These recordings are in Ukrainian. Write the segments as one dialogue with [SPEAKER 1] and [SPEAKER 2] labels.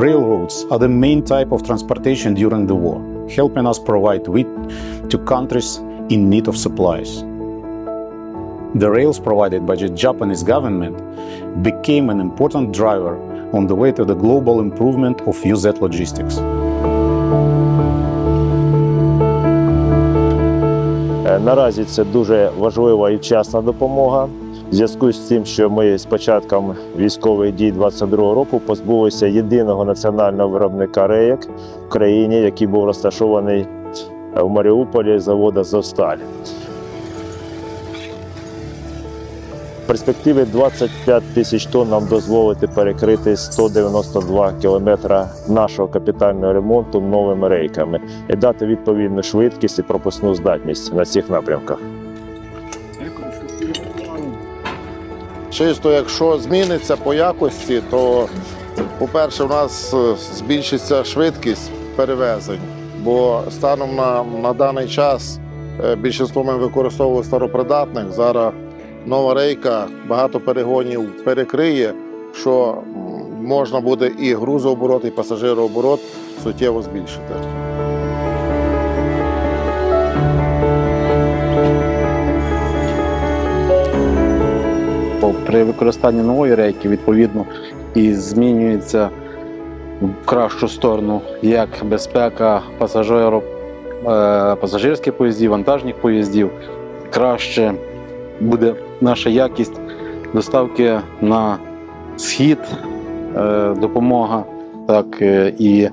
[SPEAKER 1] Railroads are the main type of transportation during the war, helping us provide wheat to countries in need of supplies. The rails provided by the Japanese government became an important driver on the way to the global improvement of UZ logistics.
[SPEAKER 2] Е, Наразі це дуже важлива і вчасна допомога. Зв'язку з тим, що ми з початком військових дій 22-го року позбулися єдиного національного виробника рейок в країні, який був розташований в Маріуполі завода Зосталь. В перспективі 25 тисяч тонн нам дозволити перекрити 192 кілометра нашого капітального ремонту новими рейками і дати відповідну швидкість і пропускну здатність на цих напрямках.
[SPEAKER 3] Чисто, якщо зміниться по якості, то, по-перше, у нас е, збільшиться швидкість перевезень, бо станом на, на даний час е, більшість ми використовували старопридатних. Зараз нова рейка багато перегонів перекриє, що можна буде і грузооборот, і пасажирооборот суттєво збільшити.
[SPEAKER 4] Бо при використанні нової рейки відповідно і змінюється в кращу сторону як безпека пасажирів, е, пасажирських поїздів, вантажних поїздів. Краще буде наша якість доставки на схід, е, допомога, так е, і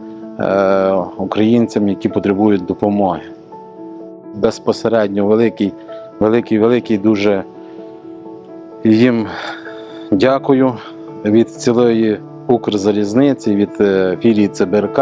[SPEAKER 4] українцям, які потребують допомоги. Безпосередньо великий, великий, великий дуже їм дякую від цілої Укрзалізниці, від е, філії ЦБРК.